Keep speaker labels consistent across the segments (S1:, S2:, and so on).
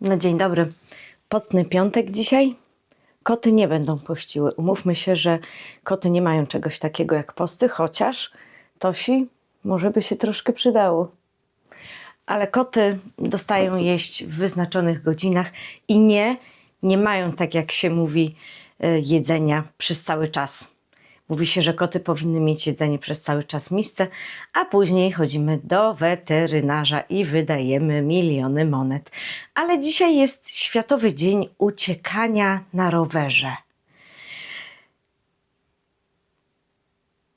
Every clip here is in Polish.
S1: No dzień dobry. Postny piątek dzisiaj. Koty nie będą pościły. Umówmy się, że koty nie mają czegoś takiego jak posty, chociaż Tosi może by się troszkę przydało. Ale koty dostają jeść w wyznaczonych godzinach i nie, nie mają tak jak się mówi y, jedzenia przez cały czas. Mówi się, że koty powinny mieć jedzenie przez cały czas w misce, a później chodzimy do weterynarza i wydajemy miliony monet. Ale dzisiaj jest Światowy Dzień Uciekania na rowerze.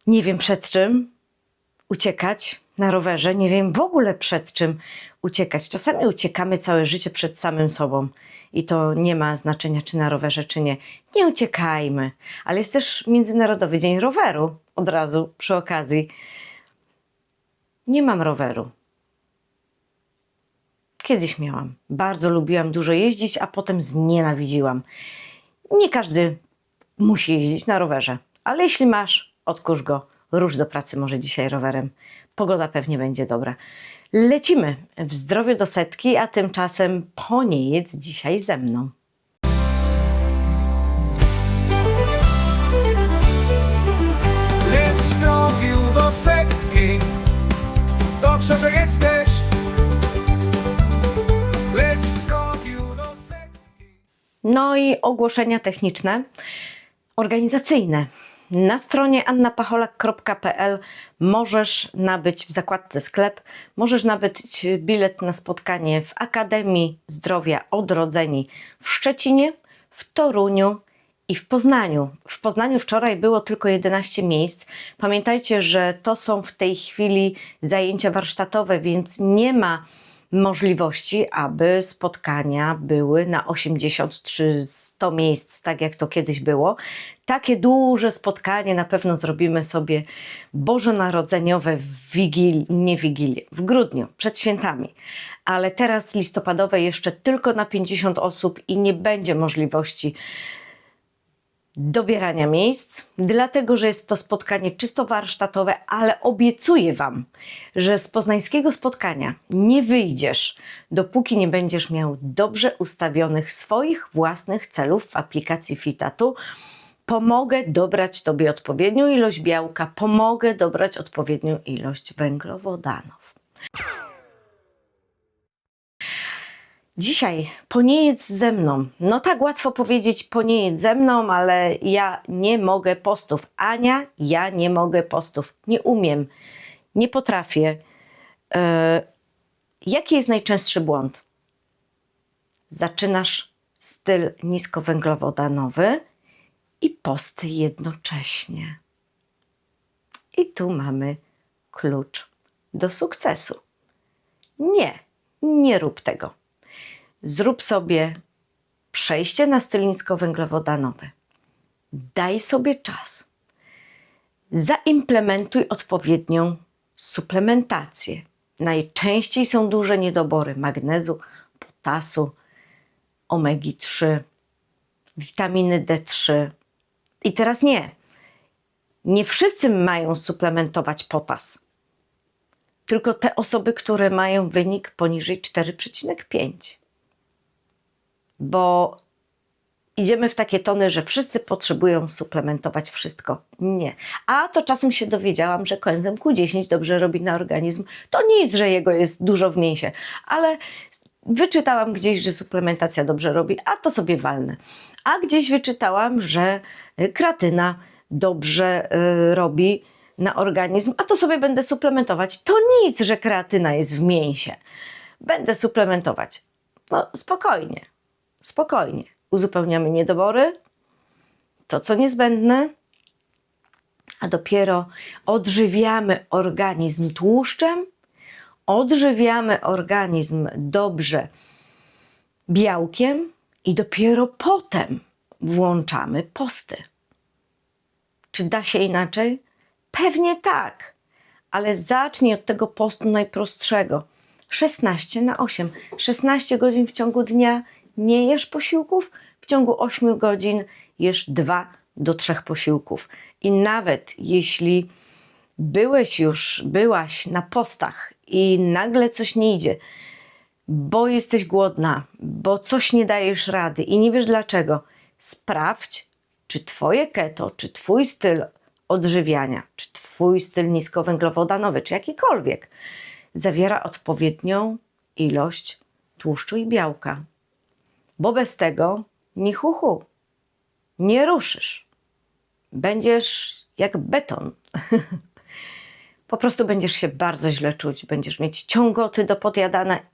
S1: Nie wiem przed czym uciekać na rowerze, nie wiem w ogóle przed czym uciekać. Czasami uciekamy całe życie przed samym sobą i to nie ma znaczenia, czy na rowerze, czy nie. Nie uciekajmy, ale jest też Międzynarodowy Dzień Roweru od razu przy okazji. Nie mam roweru. Kiedyś miałam. Bardzo lubiłam dużo jeździć, a potem znienawidziłam. Nie każdy musi jeździć na rowerze, ale jeśli masz, odkurz go, rusz do pracy może dzisiaj rowerem. Pogoda pewnie będzie dobra. Lecimy w zdrowie do setki, a tymczasem po nie jedz dzisiaj ze mną.
S2: Lecz drogi do setki Dobrze, że jesteś Lecz do setki
S1: No i ogłoszenia techniczne, organizacyjne. Na stronie annapacholak.pl możesz nabyć w zakładce sklep, możesz nabyć bilet na spotkanie w Akademii Zdrowia Odrodzeni w Szczecinie, w Toruniu i w Poznaniu. W Poznaniu wczoraj było tylko 11 miejsc. Pamiętajcie, że to są w tej chwili zajęcia warsztatowe, więc nie ma możliwości, aby spotkania były na 80 czy 100 miejsc, tak jak to kiedyś było. Takie duże spotkanie na pewno zrobimy sobie bożonarodzeniowe w Wigil, nie Wigilię, w grudniu, przed świętami. Ale teraz listopadowe jeszcze tylko na 50 osób i nie będzie możliwości dobierania miejsc, dlatego że jest to spotkanie czysto warsztatowe, ale obiecuję Wam, że z poznańskiego spotkania nie wyjdziesz, dopóki nie będziesz miał dobrze ustawionych swoich własnych celów w aplikacji Fitatu. Pomogę dobrać Tobie odpowiednią ilość białka, pomogę dobrać odpowiednią ilość węglowodanów. Dzisiaj poniejedz ze mną. No tak łatwo powiedzieć poniejedz ze mną, ale ja nie mogę postów. Ania, ja nie mogę postów. Nie umiem, nie potrafię. E, jaki jest najczęstszy błąd? Zaczynasz styl niskowęglowodanowy i posty jednocześnie. I tu mamy klucz do sukcesu. Nie, nie rób tego zrób sobie przejście na styl niskowęglowodanowy. Daj sobie czas. Zaimplementuj odpowiednią suplementację. Najczęściej są duże niedobory magnezu, potasu, omegi 3, witaminy D3. I teraz nie. Nie wszyscy mają suplementować potas. Tylko te osoby, które mają wynik poniżej 4,5 bo idziemy w takie tony, że wszyscy potrzebują suplementować wszystko. Nie. A to czasem się dowiedziałam, że koenzym Q10 dobrze robi na organizm. To nic, że jego jest dużo w mięsie, ale wyczytałam gdzieś, że suplementacja dobrze robi, a to sobie walnę. A gdzieś wyczytałam, że kratyna dobrze y, robi na organizm, a to sobie będę suplementować. To nic, że kreatyna jest w mięsie. Będę suplementować. No spokojnie. Spokojnie. Uzupełniamy niedobory, to co niezbędne, a dopiero odżywiamy organizm tłuszczem, odżywiamy organizm dobrze białkiem i dopiero potem włączamy posty. Czy da się inaczej? Pewnie tak, ale zacznij od tego postu najprostszego. 16 na 8. 16 godzin w ciągu dnia nie jesz posiłków, w ciągu 8 godzin jesz 2 do 3 posiłków. I nawet jeśli byłeś już, byłaś na postach i nagle coś nie idzie, bo jesteś głodna, bo coś nie dajesz rady i nie wiesz dlaczego, sprawdź, czy Twoje keto, czy Twój styl odżywiania, czy Twój styl niskowęglowodanowy, czy jakikolwiek zawiera odpowiednią ilość tłuszczu i białka. Bo bez tego ni hu, hu nie ruszysz. Będziesz jak beton. po prostu będziesz się bardzo źle czuć, będziesz mieć ciągoty do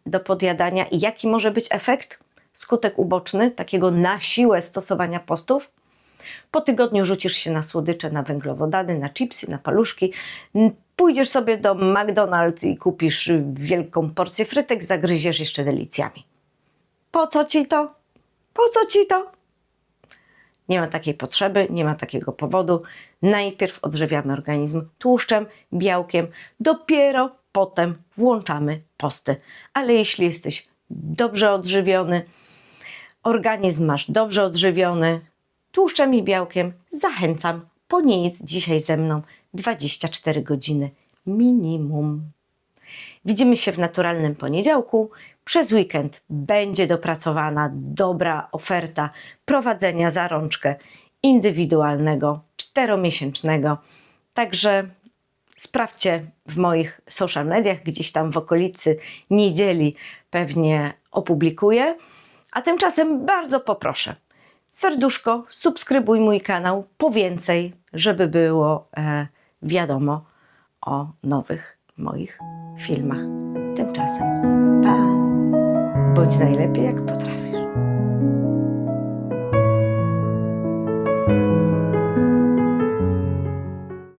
S1: do podjadania. I jaki może być efekt? Skutek uboczny takiego na siłę stosowania postów? Po tygodniu rzucisz się na słodycze, na węglowodany, na chipsy, na paluszki. Pójdziesz sobie do McDonald's i kupisz wielką porcję frytek, zagryziesz jeszcze delicjami. Po co ci to? Po co ci to? Nie ma takiej potrzeby, nie ma takiego powodu. Najpierw odżywiamy organizm tłuszczem, białkiem, dopiero potem włączamy posty. Ale jeśli jesteś dobrze odżywiony, organizm masz dobrze odżywiony, tłuszczem i białkiem, zachęcam, poniejedz dzisiaj ze mną 24 godziny minimum. Widzimy się w naturalnym poniedziałku. Przez weekend będzie dopracowana dobra oferta prowadzenia za rączkę indywidualnego, czteromiesięcznego. Także sprawdźcie w moich social mediach, gdzieś tam w okolicy niedzieli pewnie opublikuję. A tymczasem bardzo poproszę, serduszko, subskrybuj mój kanał po więcej, żeby było e, wiadomo o nowych moich filmach. Tymczasem pa! Bądź najlepiej jak potrafisz.